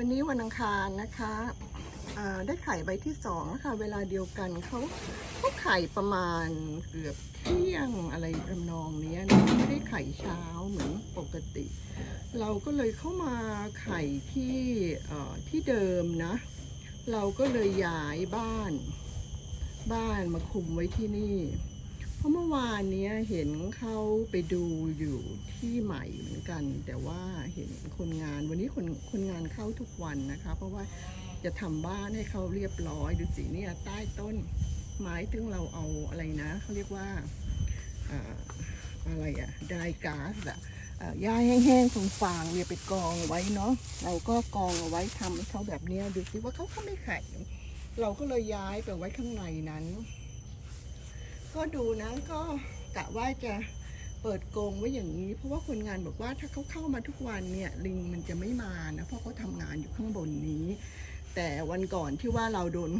วันนี้วันอังคารนะคะได้ไข่ใบที่สองนะคะเวลาเดียวกันเขาเขาไข่ประมาณเกือบเที่ยงอะไรทำนองนี้นะไม่ได้ไข่เช้าเหมือนปกติ เราก็เลยเข้ามาไข่ที่ที่เดิมนะ เราก็เลยย้ายบ้าน บ้านมาคุมไว้ที่นี่ เพราะเมื่อวานเนี้ยเห็นเขาไปดูอยู่ที่ใหม่เหมือนกัน แต่ว่าเห็นคนงานวันนี้คนคนงานเข้าทุกวันนะคะ เพราะว่าจะทำบ้านให้เขาเรียบร้อยดูสิเนี่ยใต้ต้นไม้ซึ่งเราเอาอะไรนะเขาเรียกว่าอ่าอะไรอะไดก๊าซอะอ่าหญ้าแห้งๆฟางๆเนี่ยไปกองไว้เนาะเราก็กองเอาไว้ทำให้เขาแบบเนี้ยดูสิว่าเขาก็ไม่แข็งเราก็เลยย้ายไปไว้ข้างในนั้น ก็ดูนะก็กะว่าจะเปิดกรงไว้อย่างนี้ เพราะว่าคนงานบอกว่าถ้าเขาเข้ามาทุกวันเนี่ยลิงมันจะไม่มานะเพราะเขาทำงานอยู่ข้างบนนี้ แต่วันก่อนที่ว่าเราโดน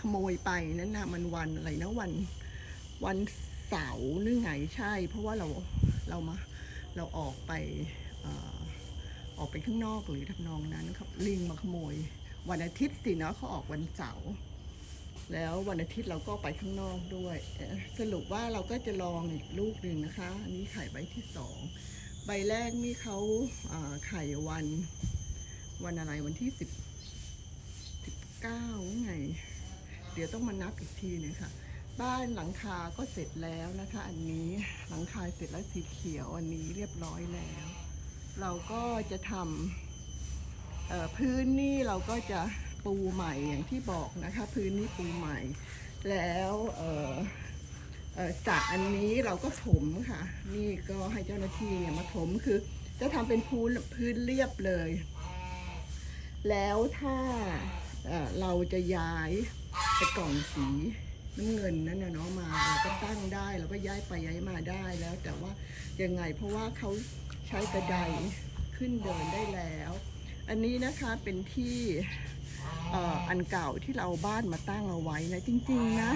ขโมยไปนั่นนะมันวันอะไรนะวันวันเสาร์หรือไงใช่ เพราะว่าเราเรามาเราออกไปออกไปข้างนอกหรือทำนองนั้นครับลิงมาขโมย วันอาทิตย์สิเนาะเขาออกวันเสาร์ แล้ววันอาทิตย์เราก็ไปข้างนอกด้วย สรุปว่าเราก็จะลองอีกลูกหนึ่งนะคะ อันนี้ไข่ใบที่สองใบแรกนี่เขาไข่วัน วันอะไรวันที่สิบสิบเก้าไง เดี๋ยวต้องมานับอีกทีหนึงค่ะ บ้านหลังคาก็เสร็จแล้วนะคะ อันนี้หลังคาเสร็จแล้วสีเขียวอันนี้เรียบร้อยแล้ว เราก็จะทำพื้นนี่เราก็จะ ปูใหม่อย่างที่บอกนะคะ พื้นนี่ปูใหม่ แล้วเอ่อเอ่อสระอันนี้เราก็ถมค่ะ นี่ก็ให้เจ้าหน้าที่เนี่ยมาถมคือ จะทำเป็นพื้นพื้นเรียบเลย แล้วถ้าเเราจะย้ายไปกล่องสีน้ำเงินนั่นเนาะมาเราก็ตั้งได้เราก็ย้ายไปย้ายมาได้แล้ว แต่ว่ายังไงเพราะว่าเขาใช้กระไดขึ้นเดินได้แล้ว อันนี้นะคะเป็นที่ อ่ออันเก่าที่เราเอาบ้านมาตั้งเอาไว้นะจริงๆนะ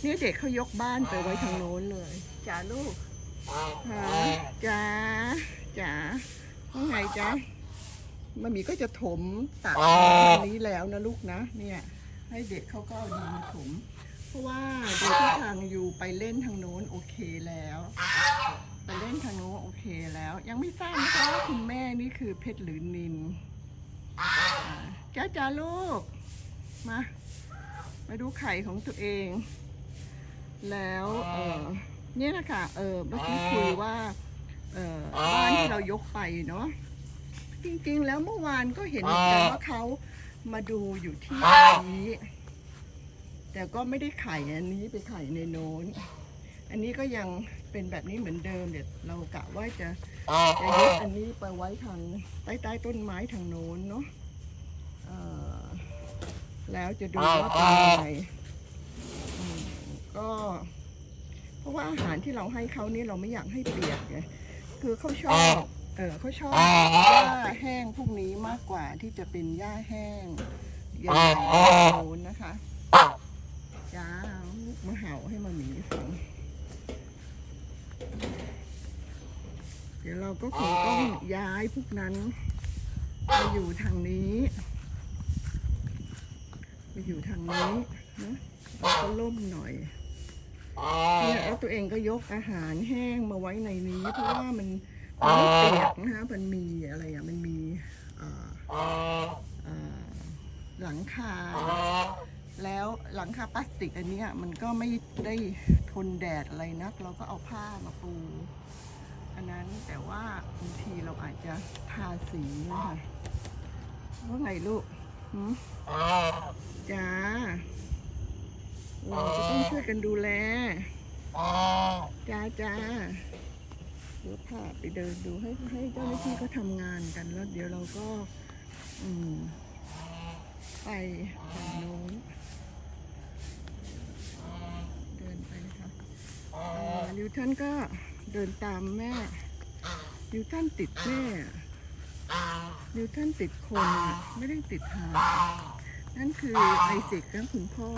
เนี่ยเด็กเขายกบ้านไปไว้ทางโน้นเลยจ้าลูกฮะจ้าจ้าว่าไงจ้ามันมีก็จะถมตัดตรงนี้แล้วนะลูกนะ เนี่ย ให้เด็กเขาก็เอาดินมาถม เพราะว่าโดยที่ทางอยู่ไปเล่นทางโน้นโอเคแล้ว ไปเล่นทางโน้นโอเคแล้ว ยังไม่ทราบนะคะว่าคุณแม่นี่คือเพชรหรือนินอ่าจ้าจ้าลูก มามาดูไข่ของตัวเอง แล้วเออเนี่ยนะคะเออเมื่อกี้คุยว่าเออบ้านที่เรายกไปเนาะจริงๆ แล้วเมื่อวานก็เห็นเหมือนกันว่าเขามาดูอยู่ที่นี้ แต่ก็ไม่ได้ไข่อันนี้ไปไข่ในโน้น อันนี้ก็ยังเป็นแบบนี้เหมือนเดิมเดี๋ยวเรากะว่าจะจะยกอันนี้ไปไว้ทางใต้ใต้ต้นไม้ทางโน้นเนาะเอ่อ แล้วจะดูว่าเป็นยังไงก็ เพราะว่าอาหารที่เราให้เขานี่เราไม่อยากให้เปียกไงคือเขาชอบ เออเขาชอบหญ้าแห้งพวกนี้มากกว่าที่จะเป็นหญ้าแห้งอย่างโน้นนะคะจ้ามาเห่าให้มาหมีฟังเดี๋ยวเราก็คงต้องย้ายพวกนั้นมาอยู่ทางนี้ มาอยู่ทางนี้นะเราก็ล่มหน่อยเนี่ยแล้วตัวเองก็ยกอาหารแห้งมาไว้ในนี้ เพราะว่ามันมันไม่เปียกนะคะมันมีอะไรอะมันมีหลังคา แล้วหลังคาพลาสติกอันนี้มันก็ไม่ได้ทนแดดอะไรนัก เราก็เอาผ้ามาปู อันนั้นแต่ว่าบางทีเราอาจจะทาสีนะคะว่าไงลูก จ้าเราจะต้องช่วยกันดูแล จ้าจ้าเดี๋ยวพาไปเดินดูให้ให้เจ้าหน้าที่เขาทำงานกันแล้ว เดี๋ยวเราก็ อืม ไปฝั่งโน้นเดินไปนะคะเอ่อนิวตันก็เดินตามแม่นิวตันติดแม่ นิวตันติดคนอะไม่ได้ติดหานั่นคือไอเซกกับคุณพ่อ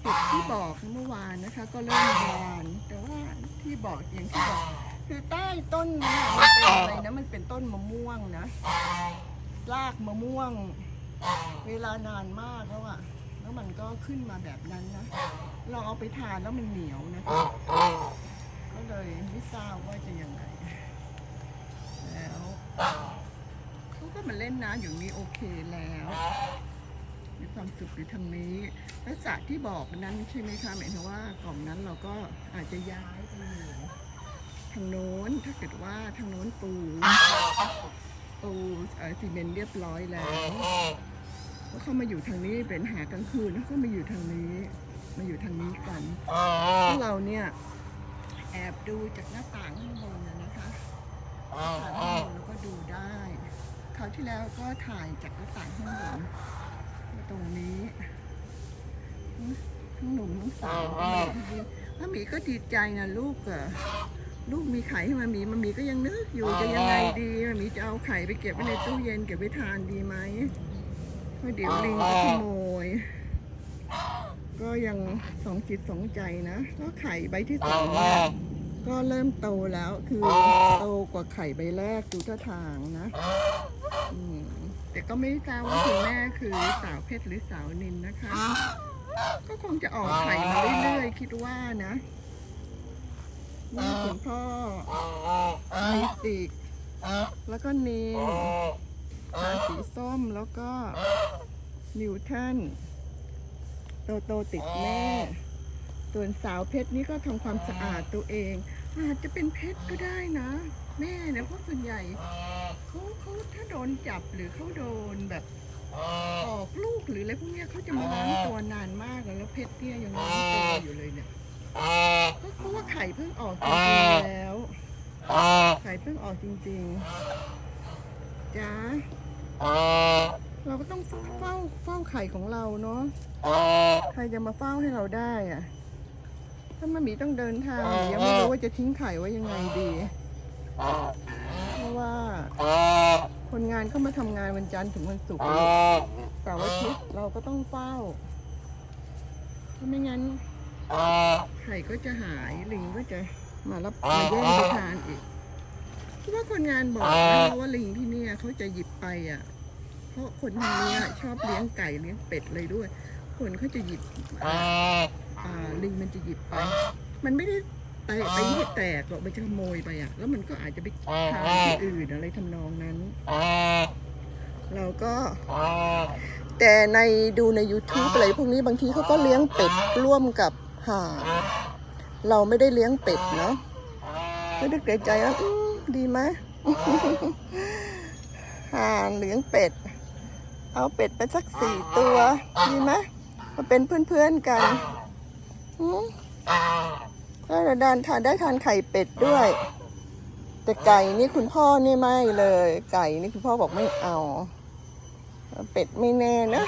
เห็ดที่บอกเมื่อวานนะคะ ก็เริ่มบานแต่ว่าที่บอกอย่างที่บอกคือใต้ต้นนี้มันเป็นอะไรนะมันเป็นต้นมะม่วงนะรากมะม่วง เวลานานมากแล้วอะแล้วมันก็ขึ้นมาแบบนั้นนะเราเอาไปทานแล้วมันเหนียวนะก็เลยไม่ทราบว่าจะยังไง แล้วเขาก็มาเล่นน้ำอย่างนี้โอเคแล้ว มีความสุขอยู่ทางนี้แล้วสระที่บอกนั้นใช่ไหมคะหมายถึงว่ากล่องนั้นเราก็อาจจะย้ายไปอยู่ทางโน้นถ้าเกิดว่าทางโน้นปูปูซีเมนต์เรียบร้อยแล้วแล้วเขามาอยู่ทางนี้เป็นหากลางคืนแล้วก็มาอยู่ทางนี้ มาอยู่ทางนี้กันพวกเราเนี่ยแอบดูจากหน้าต่างข้างบนนะนะคะถ่ายข้างบนแล้วก็ดูได้คราวที่แล้วก็ถ่ายจากหน้าต่างข้างบนตรงนี้ทั้งหนุ่มทั้งสาวพระหมีก็ดีใจนะลูกอะลูกมีไข่ให้มามีมามีก็ยังนึกอยู่จะยังไงดีมามีจะเอาไข่ไปเก็บไว้ในตู้เย็นเก็บไว้ทานดีไหมเพราะเดี๋ยวลิงก็ขโมย ก็ยังสองจิตสองใจนะก็ไข่ใบที่สองนะก็เริ่มโตแล้วคือโตกว่าไข่ใบแรกดูท่าทางนะ แต่ก็ไม่ทราบว่าคุณแม่คือสาวเพชรหรือสาวนินนะคะ ก็คงจะออกไข่มาเรื่อยๆคิดว่านะนี่คุณพ่อมีติกแล้วก็นินตาสีส้มแล้วก็นิวทันโตโตติดแม่ส่วนสาวเพชรนี่ก็ทำความสะอาดตัวเอง อาจจะเป็นเพชรก็ได้นะ แม่เนี่ยเพราะส่วนใหญ่ เขาเขาถ้าโดนจับหรือเขาโดนแบบออกลูกหรืออะไรพวกเนี้ยเขาจะมาล้างตัวนานมากเลยแล้วเพชรเนี่ยยังล้างตัวอยู่เลยเนี่ยก็เพราะว่าไข่เพิ่งออกจริงๆแล้วไข่เพิ่งออกจริงๆจ้าเราก็ต้องเฝ้าเฝ้าไข่ของเราเนาะใครจะมาเฝ้าให้เราได้อะถ้ามามีต้องเดินทางหมียังไม่รู้ว่าจะทิ้งไข่ไว้ยังไงดี เพราะว่า คนงานเข้ามาทำงานวันจันทร์ถึงวันศุกร์แต่ว่าทิตย์เราก็ต้องเฝ้าถ้าไม่งั้นไข่ก็จะหายลิงก็จะมารับมาแย่งไปทานอีกที่ว่าคนงานบอกนะว่าลิงที่เนี่ยเขาจะหยิบไปอะ เพราะคนทางเนี้ยชอบเลี้ยงไก่เลี้ยงเป็ดเลยด้วย คนเขาจะหยิบอ่าอ่าลิงมันจะหยิบไป มันไม่ได้ ไปไปให้แตกหรอกมันจะขโมยไปอะ แล้วมันก็อาจจะไปทานที่อื่นอะไรทำนองนั้น เราก็ แต่ในดูใน YouTube อะไรพวกนี้บางทีเขาก็เลี้ยงเป็ดร่วมกับห่านเราไม่ได้เลี้ยงเป็ดเนาะก็นึกในใจว่าอืมดีไหมห่านเลี้ยงเป็ด เอาเป็ดไปสักสี่ตัว ดีไหมมาเป็นเพื่อนๆกันอื มก็จะดานทานได้ทานไข่เป็ดด้วย แต่ไก่นี่คุณพ่อนี่ไม่เลย ไก่นี่คุณพ่อบอกไม่เอา เป็ดไม่แน่นะ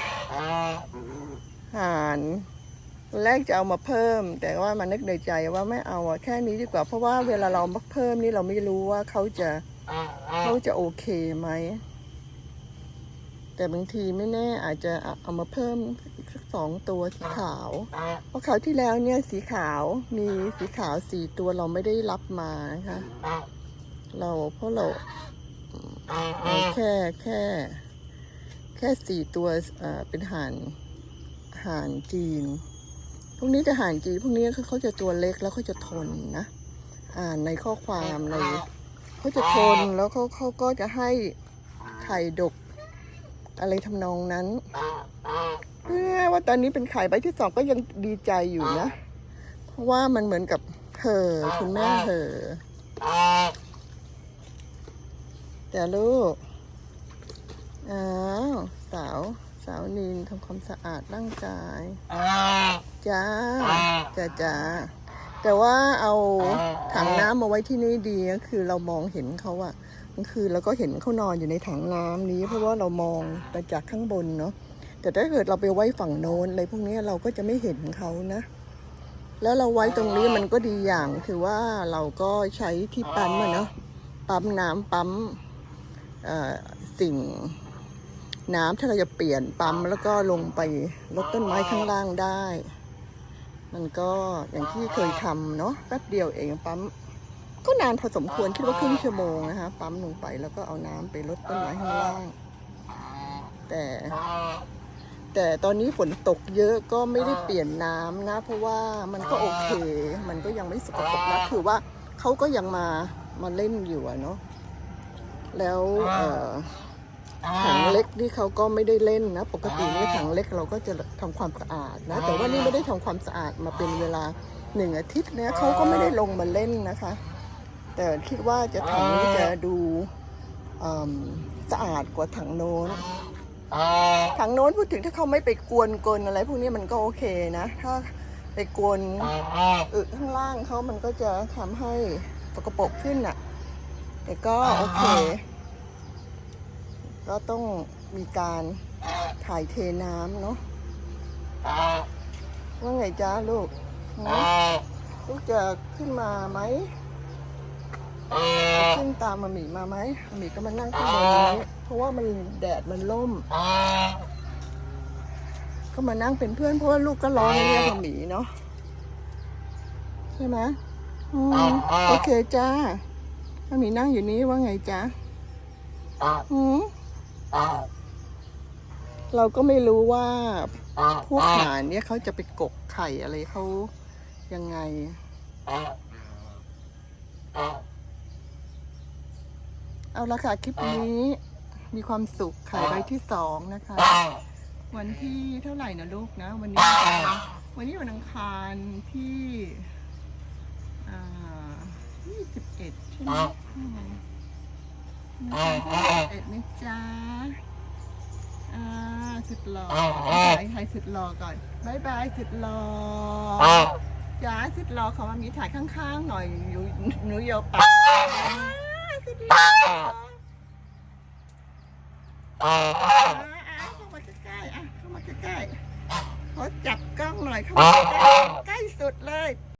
ห่านตอนแรกจะเอามาเพิ่ม แต่ว่ามันนึกในใจว่าไม่เอาอะแค่นี้ดีกว่า เพราะว่าเวลาเรามาเพิ่มนี่เราไม่รู้ว่าเขาจะเขาจะโอเคไหมแต่บางทีไม่แน่อาจจะเอาเอามาเพิ่มอีก สักสองตัวสีขาวเพราะคราวที่แล้วเนี่ยสีขาวมีสีขาวสี่ตัวเราไม่ได้รับมานะคะ เราเพราะเราเอาแค่แค่ แค่สี่ตัวเอ่อเป็นห่านห่านจีน พวกนี้จะห่านจีนพวกนี้เขาเขาจะตัวเล็กแล้วเขาจะทนนะ อ่านในข้อความในเขาจะทนแล้วเขาเขาก็จะให้ไข่ดกอะไรทำนองนั้นเพื่อ ว่าตอนนี้เป็นไข่ใบที่สองก็ยังดีใจอยู่นะ เพราะว่ามันเหมือนกับเห่อคุณแม่เห่อแต่ลูก อ้าวสาว สาวนินทำความสะอาดร่างกายจ้าจ้าจ้าแต่ว่าเอาถังน้ำมาไว้ที่นี่ดีก็คือเรามองเห็นเขาอะกลางคืนเราก็เห็นเขานอนอยู่ในถังน้ำนี้ เพราะว่าเรามองแต่จากข้างบนเนาะ แต่ถ้าเกิดเราไปไว้ฝั่งโน้นอะไรพวกนี้เราก็จะไม่เห็นเขานะ แล้วเราไว้ตรงนี้มันก็ดีอย่างคือว่าเราก็ใช้ที่ปั๊มอะเนาะปั๊มน้ำปั๊มอ่อสิ่งน้ำถ้าเราจะเปลี่ยนปั๊มแล้วก็ลงไปลดต้นไม้ข้างล่างได้ มันก็อย่างที่เคยทำเนาะแป๊บเดียวเองปั๊มก็นานพอสมควรคิดว่าครึ่งชั่วโมงนะคะ ปั๊มลงไปแล้วก็เอาน้ำไปลดต้นไม้ข้างล่าง แต่ แต่ตอนนี้ฝนตกเยอะก็ไม่ได้เปลี่ยนน้ำนะ เพราะว่ามันก็โอเค มันก็ยังไม่สกปรกนะคือว่าเขาก็ยังมามาเล่นอยู่อะเนาะแล้วเอ่อถังเล็กนี่เขาก็ไม่ได้เล่นนะ ปกตินี่ถังเล็กเราก็จะทำความสะอาดนะ แต่ว่านี่ไม่ได้ทำความสะอาดมาเป็นเวลาหนึ่งอาทิตย์เนี่ยเขาก็ไม่ได้ลงมาเล่นนะคะ แต่คิดว่าจะถังนี้จะดูอืมสะอาดกว่าถังโน้น ถังโน้นพูดถึงถ้าเขาไม่ไปกวนกลอะไร พวกนี้มันก็โอเคนะ ถ้าไปกวนอึข้างล่างเขามันก็จะทำให้สกปรกขึ้นอะ แต่ก็โอเค ก็ต้องมีการถ่ายเทน้ำเนาะว่าไงจ้าลูกนะลูกจะขึ้นมาไหมจะขึ้นตามมาหมีมาไหมมาหมีก็มานั่งข้างบนนี้ เพราะว่ามันแดดมันล่ม ก็มานั่งเป็นเพื่อนเพราะว่าลูกก็ร้องเรียกมาหมีเนาะใช่ไหมอืมโอเคจ้ามาหมีนั่งอยู่นี้ว่าไงจ้าอืมเราก็ไม่รู้ว่าพวกหานเนี่ยเขาจะไปกกไข่อะไรเขายังไงเอาละค่ะ คลิปนี้ มีความสุขไข่ใบที่สองนะคะ วันที่เท่าไหร่นะลูกนะ วันนี้วันนี้วันอังคารที่อ่ายี่สิบเอ็ดใช่ไหมอืมวันที่ยี่สิบเอ็ดนะจ๊ะอ่าสุดหล่อถ่ายถ่ายสุดหล่อก่อนบายบายสุดหล่อจ้าสุดหล่อขอมามีถ่ายข้างๆหน่อยหนูหนูโยปากอ่าสุดหล่อ อ่าอ่าเข้ามาใกล้ๆอะเข้ามาใกล้ๆขอจับกล้องหน่อยเข้ามาใกล้ๆใกล้สุดเลย